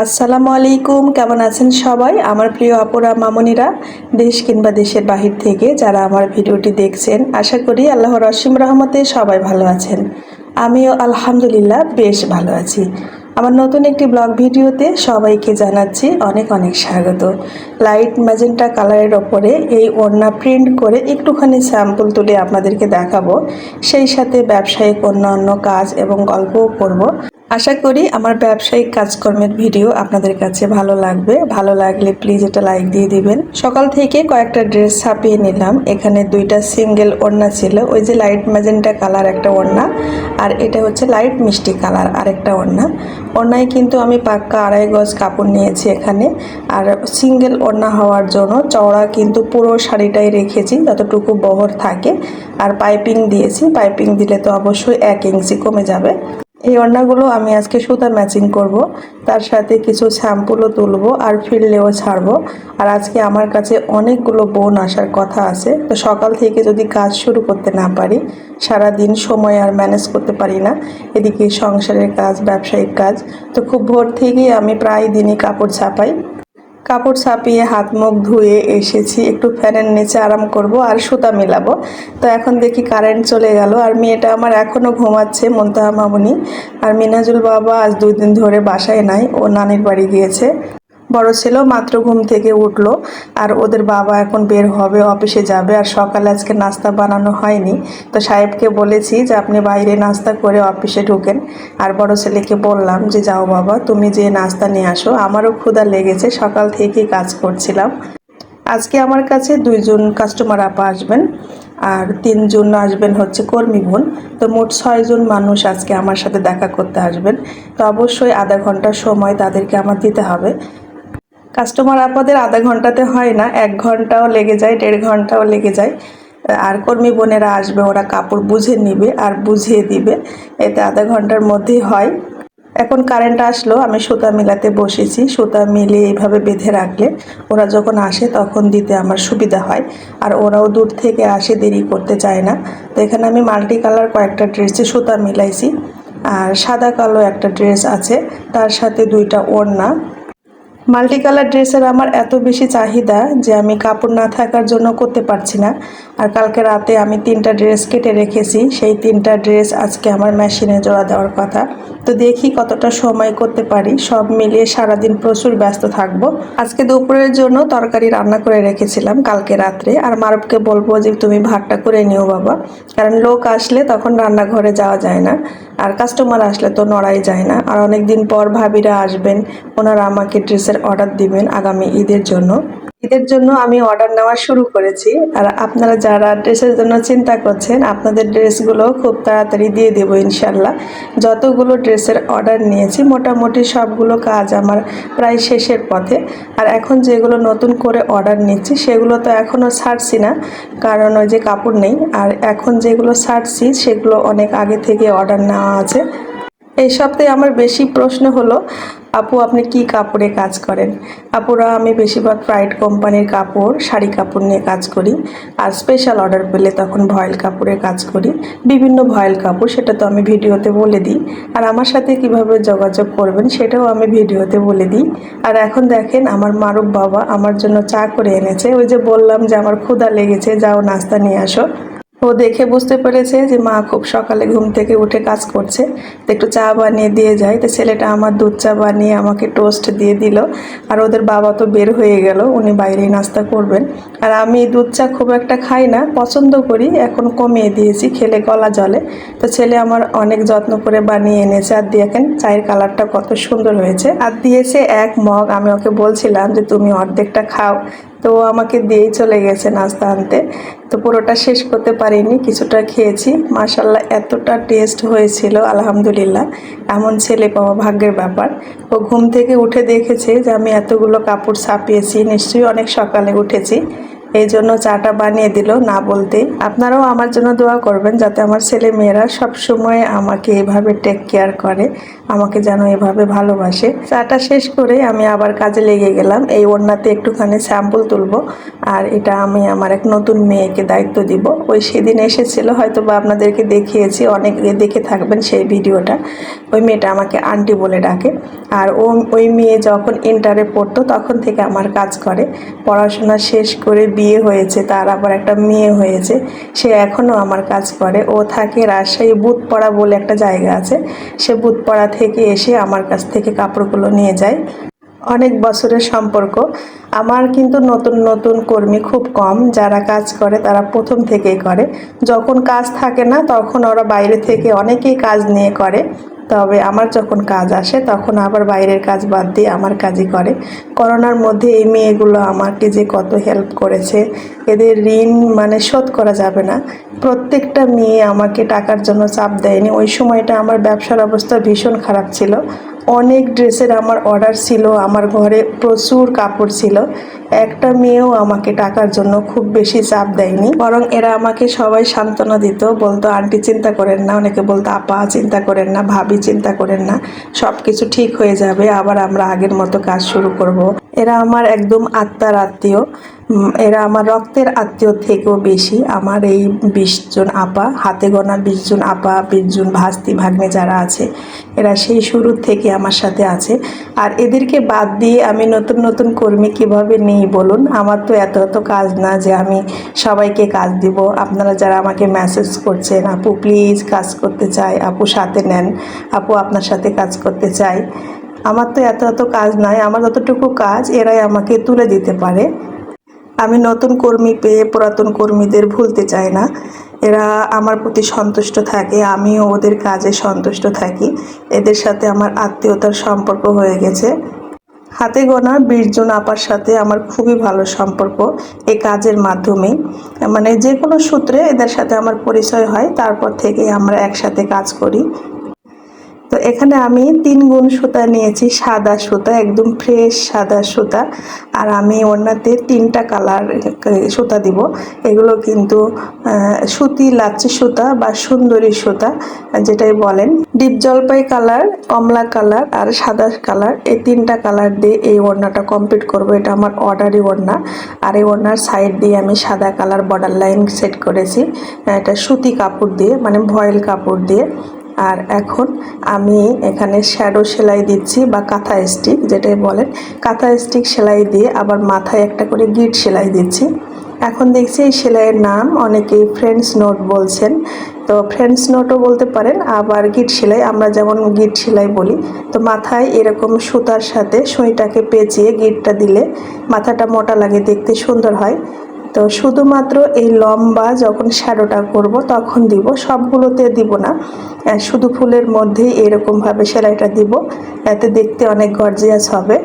আসসালামু আলাইকুম, কেমন আছেন সবাই? আমার প্রিয় আপুরা, মামনিরা, দেশ কিংবা দেশের বাহির থেকে যারা আমার ভিডিওটি দেখছেন, আশা করি আল্লাহর অসীম রহমতে সবাই ভালো আছেন। আমিও আলহামদুলিল্লাহ বেশ ভালো আছি। আমার নতুন একটি ব্লগ ভিডিওতে সবাইকে জানাচ্ছি অনেক অনেক স্বাগত। লাইট ম্যাজেন্টা কালারের ওপরে এই ওড়না প্রিন্ট করে একটুখানি স্যাম্পল তুলে আপনাদেরকে দেখাবো। সেই সাথে ব্যবসায়িক অন্যান্য কাজ এবং গল্পও করব। আশা করি আমার ব্যবসায়িক কাজকর্মের ভিডিও আপনাদের কাছে ভালো লাগবে। ভালো লাগলে প্লিজ এটা লাইক দিয়ে দিবেন। সকাল থেকে কয়েকটা ড্রেস ছাপিয়ে নিলাম। এখানে দুইটা সিঙ্গেল ওড়না ছিল। ওই যে লাইট ম্যাজেন্টা কালার একটা ওড়না, আর এটা হচ্ছে লাইট মিষ্টি কালার আরেকটা ওড়না। ওড়নায় কিন্তু আমি পাক্কা আড়াই গজ কাপড় নিয়েছি এখানে। আর সিঙ্গেল ওড়না হওয়ার জন্য চওড়া কিন্তু পুরো শাড়িটাই রেখেছি, যতটুকু বহর থাকে। আর পাইপিং দিয়েছি। পাইপিং দিলে তো অবশ্যই এক ইঞ্চি কমে যাবে। এই ওড়নাগুলো আমি আজকে সুতা ম্যাচিং করব। তার সাথে কিছু শ্যাম্পুলও তুলবো আর ফিরলেও ছাড়বো। আর আজকে আমার কাছে অনেকগুলো বোন আসার কথা আছে। তো সকাল থেকে যদি কাজ শুরু করতে না পারি সারা দিন সময় আর ম্যানেজ করতে পারি না। এদিকে সংসারের কাজ, ব্যবসায়িক কাজ, তো খুব ভোর থেকেই আমি প্রায় দিনই কাপড় ছাপাই। কাপড় ছাপিয়ে হাত মুখ ধুয়ে এসেছি, একটু ফ্যানের নিচে আরাম করব আর সুতা মিলাবো। তো এখন দেখি কারেন্ট চলে গেল আর মেয়েটা আমার এখনও ঘুমাচ্ছে, মন্তাহা মামুনি। আর মিনাজুল বাবা আজ দুই দিন ধরে বাসায় নাই, ও নানির বাড়ি গিয়েছে। বড় ছেলে মাত্র ঘুম থেকে উঠল আর ওদের বাবা এখন বের হবে, অফিসে যাবে আর সকালে আজকে নাস্তা বানানো হয়নি। তো সাহেবকে বলেছি যে আপনি বাইরে নাস্তা করে অফিসে ঢুকেন। আর বড় ছেলেকে বললাম যে, যাও বাবা, তুমি যে নাস্তা নিয়ে আসো, আমারও ক্ষুধা লেগেছে, সকাল থেকেই কাজ করছিলাম। আজকে আমার কাছে দুইজন কাস্টমার আপা আসবেন আর তিনজন আসবেন হচ্ছে কর্মী বোন তো মোট ছয়জন মানুষ আজকে আমার সাথে দেখা করতে আসবেন। তো অবশ্যই আধা ঘণ্টা সময় তাদেরকে আমার দিতে হবে। কাস্টমার আপাদের আধা ঘন্টাতে হয় না, এক ঘন্টাও লেগে যায়, দেড় ঘন্টাও লেগে যায়। আর কর্মী বোনেরা আসবে, ওরা কাপড় বুঝে নিবে আর বুঝিয়ে দিবে, এতে আধা ঘণ্টার মধ্যেই হয়। এখন কারেন্ট আসলো, আমি সুতা মিলাতে বসেছি, সুতা মিলে এইভাবে বেঁধে রাখলে ওরা যখন আসে তখন দিতে আমার সুবিধা হয়। আর ওরাও দূর থেকে আসে, দেরি করতে চায় না। তো এখানে আমি মাল্টি কালার কয়েকটা ড্রেসে সুতা মিলাইছি। আর সাদা কালো একটা ড্রেস আছে, তার সাথে দুইটা ওড়না। মাল্টি কালার ড্রেসের আমার এত বেশি চাহিদা যে আমি কাপড় না থাকার জন্য করতে পারছি না। আর কালকে রাতে আমি তিনটা ড্রেস কেটে রেখেছি। সেই তিনটা ড্রেস আজকে আমার মেশিনে জোড়া দেওয়ার কথা। তো দেখি কতটা সময় করতে পারি। সব মিলিয়ে সারাদিন প্রচুর ব্যস্ত থাকব। আজকে দুপুরের জন্য তরকারি রান্না করে রেখেছিলাম কালকে রাত্রে। আর মারবকে বলব যে, তুমি ভাতটা করে নিও বাবা। কারণ লোক আসলে তখন রান্নাঘরে যাওয়া যায় না। আর কাস্টমার আসলে তো নড়াই যায় না। আর অনেক দিন পর ভাবিরা আসবেন, ওনারা আমাকে ড্রেসের অর্ডার দিবেন আগামী ঈদের জন্য। ঈদের জন্য আমি অর্ডার নেওয়া শুরু করেছি। আর আপনারা যারা ড্রেসের জন্য চিন্তা করছেন, আপনাদের ড্রেসগুলো খুব তাড়াতাড়ি দিয়ে দেবো ইনশাল্লাহ যতগুলো ড্রেসের অর্ডার নিয়েছি, মোটামুটি সবগুলো কাজ আমার প্রায় শেষের পথে। আর এখন যেগুলো নতুন করে অর্ডার নিচ্ছি, সেগুলো তো এখনও ছাড়ছি না, কারণ ওই যে কাপড় নেই। আর এখন যেগুলো ছাড়ছি, সেগুলো অনেক আগে থেকে অর্ডার নেওয়া আছে। এই সপ্তাহে আমার বেশি প্রশ্ন হলো আপু, আপনি কি কাপড়ে কাজ করেন? আপুরা, আমি বেশিরভাগ প্রাইড কোম্পানির কাপড়, শাড়ি কাপড় নিয়ে কাজ করি। আর স্পেশাল অর্ডার পেলে তখন ভয়েল কাপড়ে কাজ করি। বিভিন্ন ভয়েল কাপড়, সেটা তো আমি ভিডিওতে বলে দিই। আর আমার সাথে কীভাবে যোগাযোগ করবেন, সেটাও আমি ভিডিওতে বলে দিই। আর এখন দেখেন, আমার মারুফ বাবা আমার জন্য চা করে এনেছে। ওই যে বললাম যে, আমার ক্ষুধা লেগেছে, যাও নাস্তা নিয়ে আসো। ও দেখে বুঝতে পেরেছে যে মা খুব সকালে ঘুম থেকে উঠে কাজ করছে। তো একটু চা বানিয়ে দিয়ে যায়। তো ছেলেটা আমার দুধ চা বানিয়ে আমাকে টোস্ট দিয়ে দিল। আর ওদের বাবা তো বের হয়ে গেল। উনি বাইরেই নাস্তা করবেন। আর আমি দুধ চা খুব একটা খাই না, পছন্দ করি। এখন কমিয়ে দিয়েছি খেলে গলা জলে তো ছেলে আমার অনেক যত্ন করে বানিয়ে এনেছে। আর দেখেন চায়ের কালারটা কত সুন্দর হয়েছে। আর দিয়েছে এক মগ। আমি ওকে বলছিলাম যে, তুমি অর্ধেকটা খাও। তো আমাকে দিয়েই চলে গেছে নাস্তা আনতে। তো পুরোটা শেষ করতে পারিনি, কিছুটা খেয়েছি। মাশাল্লাহ এতটা টেস্ট হয়েছিল, আলহামদুলিল্লাহ। এমন ছেলে পাওয়া ভাগ্যের ব্যাপার। ও ঘুম থেকে উঠে দেখেছে যে আমি এতগুলো কাপড় ছাপিয়েছি, নিশ্চয়ই অনেক সকালে উঠেছি। এই জন্য চাটা বানিয়ে দিল না বলতেই আপনারাও আমার জন্য দোয়া করবেন যাতে আমার ছেলে মেয়েরা সবসময় আমাকে এভাবে টেক কেয়ার করে, আমাকে যেন এভাবে ভালোবাসে। চাটা শেষ করে আমি আবার কাজে লেগে গেলাম। এই ওড়নাতে একটুখানি স্যাম্পল তুলবো আর এটা আমি আমার এক নতুন মেয়েকে দায়িত্ব দিব। ওই সেদিন এসেছিল হয়তো বা আপনাদেরকে দেখিয়েছি, অনেক দেখে থাকবেন সেই ভিডিওটা। ওই মেয়েটা আমাকে আন্টি বলে ডাকে। আর ও, ওই মেয়ে যখন ইন্টারে পড়তো তখন থেকে আমার কাজ করে। পড়াশোনা শেষ করে বিয়ে হয়েছে, তার আবার একটা মেয়ে হয়েছে, সে এখনও আমার কাজ করে। ও থাকে রাজশাহী বুথপাড়া বলে একটা জায়গা আছে, সে বুথপাড়া থেকে এসে আমার কাছ থেকে কাপড়গুলো নিয়ে যায়। অনেক বছরের সম্পর্ক। আমার কিন্তু নতুন নতুন কর্মী খুব কম, যারা কাজ করে তারা প্রথম থেকেই করে। যখন কাজ থাকে না, তখন ওরা বাইরে থেকে অনেকেই কাজ নিয়ে করে। তবে আমার যখন কাজ আসে, তখন আবার বাইরের কাজ বাদ দিয়ে আমার কাজই করে। করোনার মধ্যে এই মেয়েগুলো আমাকে যে কত হেল্প করেছে, এদের ঋণ মানে শোধ করা যাবে না। প্রত্যেকটা মেয়ে আমাকে টাকার জন্য চাপ দেয়নি। ওই সময়টা আমার ব্যবসার অবস্থা ভীষণ খারাপ ছিল। অনেক ড্রেসের আমার অর্ডার ছিল, আমার ঘরে প্রচুর কাপড় ছিল। একটা মেয়েও আমাকে টাকার জন্য খুব বেশি চাপ দেয়নি। বরং এরা আমাকে সবাই সান্ত্বনা দিত, বলতো, আন্টি, চিন্তা করেন না। অনেকে বলতো, আপা, চিন্তা করেন না। ভাবি, চিন্তা করেন না। সব কিছু ঠিক হয়ে যাবে, আবার আমরা আগের মতো কাজ শুরু করব। এরা আমার একদম আত্মার আত্মীয়। এরা আমার রক্তের আত্মীয় থেকেও বেশি। আমার এই বিশজন আপা, হাতে গোনা বিশজন আপা বিশজন ভাস্তি ভাগ্নে যারা আছে, এরা সেই শুরুর থেকে আমার সাথে আছে। আর এদেরকে বাদ দিয়ে আমি নতুন নতুন কর্মী কীভাবে নেই বলুন? আমার তো এত এত কাজ না যে আমি সবাইকে কাজ দিব। আপনারা যারা আমাকে মেসেজ করছেন, আপু প্লিজ কাজ করতে চাই, আপু সাথে নেন, আপু আপনার সাথে কাজ করতে চাই। আমার তো এত এত কাজ নাই, আমার যতটুকু কাজ এরাই আমাকে তুলে দিতে পারে। আমি নতুন কর্মী পেয়ে পুরাতন কর্মীদের ভুলতে চাই না। এরা আমার প্রতি সন্তুষ্ট থাকে, আমিও ওদের কাজে সন্তুষ্ট থাকি। এদের সাথে আমার আত্মীয়তার সম্পর্ক হয়ে গেছে। হাতে গোনা বিশ জন আপার সাথে আমার খুবই ভালো সম্পর্ক এই কাজের মাধ্যমেই মানে যে কোনো সূত্রে এদের সাথে আমার পরিচয় হয়, তারপর থেকে আমরা একসাথে কাজ করি। তো এখানে আমি তিন গুণ সুতা নিয়েছি, সাদা সুতা, একদম ফ্রেশ সাদা সুতা। আর আমি ওনাতে তিনটা কালার সুতা দিব। এগুলো কিন্তু সুতি লাচ্ছি সুতা বা সুন্দরী সুতা, যেটাই বলেন। ডিপ জলপাই কালার কমলা কালার আর সাদা কালার এই তিনটা কালার দিয়ে এই ওড়নাটা কমপ্লিট করব। এটা আমার অর্ডারই ওড়না। আর এই ওড়নার সাইড দিয়ে আমি সাদা কালার বর্ডার লাইন সেট করেছি। এটা সুতি কাপড় দিয়ে মানে ভয়েল কাপড় দিয়ে। আর এখন আমি এখানে শ্যাডো সেলাই দিচ্ছি বা কাঁথা স্টিক যেটাই বলেন। কাঁথা স্টিক সেলাই দিয়ে আবার মাথায় একটা করে গিট সেলাই দিচ্ছি। এখন দেখছি এই সেলাইয়ের নাম অনেকেই ফ্রেন্ডস নোট বলছেন। তো ফ্রেন্ডস নোটও বলতে পারেন, আবার গিট সেলাই আমরা যেমন গিট সেলাই বলি, তো মাথায় এরকম সুতার সাথে সুইটাকে পেঁচিয়ে গিটটা দিলে মাথাটা মোটা লাগে, দেখতে সুন্দর হয়। তো শুধুমাত্র এই লম্বা যখন শ্যাডোটা করব, তখন দিব। সবগুলোতে দিব না। শুধু ফুলের মধ্যেই এরকমভাবে সেলাইটা দিব। এতে দেখতে অনেক গর্জিয়াস হবে।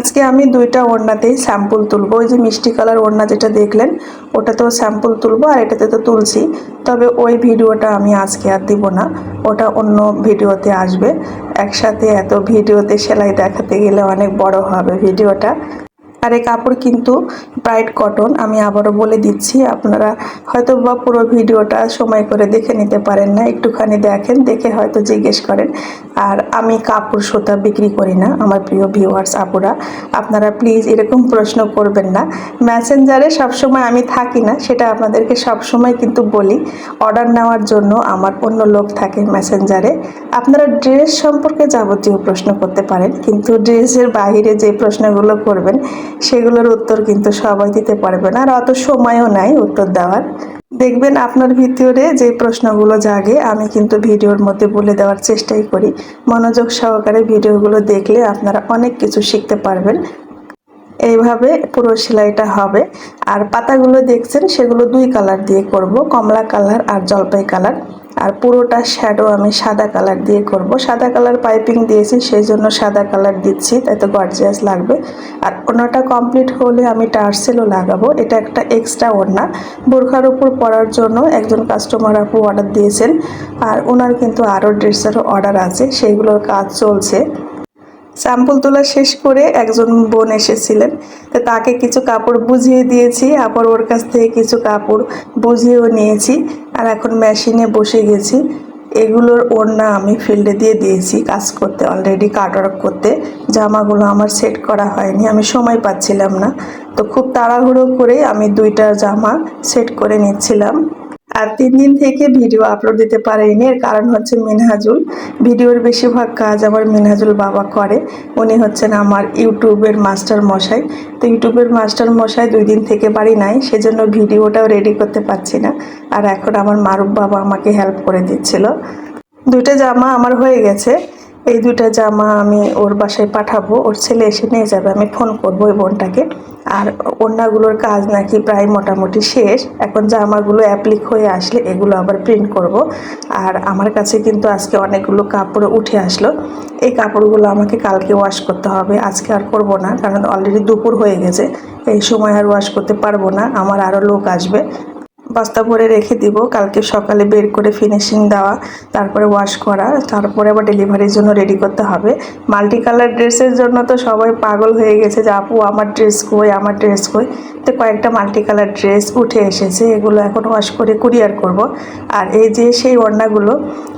আজকে আমি দুইটা ওড়নাতেই স্যাম্পল তুলবো। ওই যে মিষ্টি কালার ওড়না যেটা দেখলেন, ওটাতেও স্যাম্পল তুলবো আর এটাতে তো তুলছি। তবে ওই ভিডিওটা আমি আজকে আর দিব না। ওটা অন্য ভিডিওতে আসবে। একসাথে এত ভিডিওতে সেলাই দেখাতে গেলে অনেক বড় হবে ভিডিওটা। আর এই কাপড় কিন্তু ব্রাইট কটন আমি আবারও বলে দিচ্ছি, আপনারা হয়তো বা পুরো ভিডিওটা সময় করে দেখে নিতে পারেন না, একটুখানি দেখেন, দেখে হয়তো জিজ্ঞেস করেন, আর আমি কাপড় সুতা বিক্রি করি না, আমার প্রিয় ভিউয়ার্স আপুরা, আপনারা প্লিজ এরকম প্রশ্ন করবেন না ম্যাসেঞ্জারে সবসময় আমি থাকি না, সেটা আপনাদেরকে সবসময় কিন্তু বলি অর্ডার নেওয়ার জন্য আমার অন্য লোক থাকে ম্যাসেঞ্জারে আপনারা ড্রেস সম্পর্কে যাবতীয় প্রশ্ন করতে পারেন, কিন্তু ড্রেসের বাইরে যে প্রশ্নগুলো করবেন সেগুলোর উত্তর কিন্তু সবাই দিতে পারবে না। আর অত সময়ও নাই উত্তর দেওয়ার। দেখবেন আপনার ভিতরে যে প্রশ্নগুলো জাগে, আমি কিন্তু ভিডিওর মধ্যে বলে দেওয়ার চেষ্টাই করি। মনোযোগ সহকারে ভিডিওগুলো দেখলে আপনারা অনেক কিছু শিখতে পারবেন। এইভাবে পুরো সেলাইটা হবে। আর পাতাগুলো দেখছেন, সেগুলো দুই কালার দিয়ে করব, কমলা কালার আর জলপাই কালার। আর পুরোটা শ্যাডো আমি সাদা কালার দিয়ে করব। সাদা কালার পাইপিং দিয়েছি সেই জন্য সাদা কালার দিচ্ছি, তাই তো গর্জিয়াস লাগবে। আর ওনাটা কমপ্লিট হলে আমি টার্সেলও লাগাবো। এটা একটা এক্সট্রা ওড়না। বোরখার উপর পরার জন্য একজন কাস্টমার আপু অর্ডার দিয়েছেন, আর ওনার কিন্তু আরও ড্রেসেরও অর্ডার আছে, সেইগুলোর কাজ চলছে। স্যাম্পল তোলা শেষ করে একজন বোন এসেছিলেন, তো তাকে কিছু কাপড় বুঝিয়ে দিয়েছি, আবার ওর কাছ থেকে কিছু কাপড় বুঝিয়েও নিয়েছি। আর এখন মেশিনে বসে গেছি। এগুলোর ওড়না আমি ফিল্ডে দিয়ে দিয়েছি কাজ করতে অলরেডি কাট ওয়ার্ক করতে। জামাগুলো আমার সেট করা হয়নি, আমি সময় পাচ্ছিলাম না। তো খুব তাড়াহুড়ো করে আমি দুইটা জামা সেট করে নিচ্ছিলাম। আর তিন দিন থেকে ভিডিও আপলোড দিতে পারেনি এর কারণ হচ্ছে মিনহাজুল। ভিডিওর বেশিরভাগ কাজ আমার মিনহাজুল বাবা করে। উনি হচ্ছেন আমার ইউটিউবের মাস্টার মশাই। তো ইউটিউবের মাস্টার মশাই দুই দিন থেকে বাড়ি নাই, সেজন্য ভিডিওটাও রেডি করতে পারছি না। আর এখন আমার মারুফ বাবা আমাকে হেল্প করে দিচ্ছিল। দুইটা জামা আমার হয়ে গেছে। এই দুইটা জামা আমি ওর বাসায় পাঠাবো, ওর ছেলে এসে নিয়ে যাবে, আমি ফোন করব ওই বোনটাকে। আর ওড়নাগুলোর কাজ নাকি প্রায় মোটামুটি শেষ। এখন জামাগুলো অ্যাপ্লিক হয়ে আসলে এগুলো আবার প্রিন্ট করব। আর আমার কাছে কিন্তু আজকে অনেকগুলো কাপড় উঠে আসলো। এই কাপড়গুলো আমাকে কালকে ওয়াশ করতে হবে। আজকে আর করব না, কারণ অলরেডি দুপুর হয়ে গেছে। এই সময় আর ওয়াশ করতে পারব না। আমার আরও লোক আসবে। বস্তা ভরে রেখে দিব। কালকে সকালে বের করে ফিনিশিং দেওয়া, তারপরে ওয়াশ করা, তারপরে আবার ডেলিভারির জন্য রেডি করতে হবে। মাল্টি কালার ড্রেসের জন্য তো সবাই পাগল হয়ে গেছে যে, আপু, আমার ড্রেস কই, আমার ড্রেস কই? তো কয়েকটা মাল্টি কালার ড্রেস উঠে এসেছে, এগুলো এখন ওয়াশ করে কুরিয়ার করব। আর এই যে সেই ওড়নাগুলো,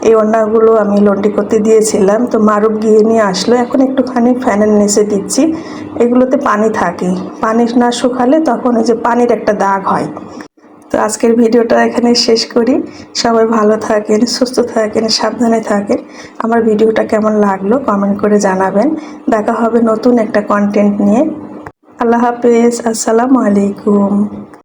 এই ওড়নাগুলো আমি লন্ডি করতে দিয়েছিলাম, তো মারুফ গিয়ে নিয়ে আসলো। এখন একটুখানি ফ্যানের নিচে দিচ্ছি। এগুলোতে পানি থাকে। পানি না শুকালে তখন এই যে পানির একটা দাগ হয়। তো আজকের ভিডিওটা এখানে শেষ করি। সবাই ভালো থাকেন, সুস্থ থাকেন, সাবধানে থাকেন। আমার ভিডিওটা কেমন লাগল কমেন্ট করে জানাবেন। দেখা হবে নতুন একটা কন্টেন্ট নিয়ে। আল্লাহ হাফেজ, আসসালামু আলাইকুম।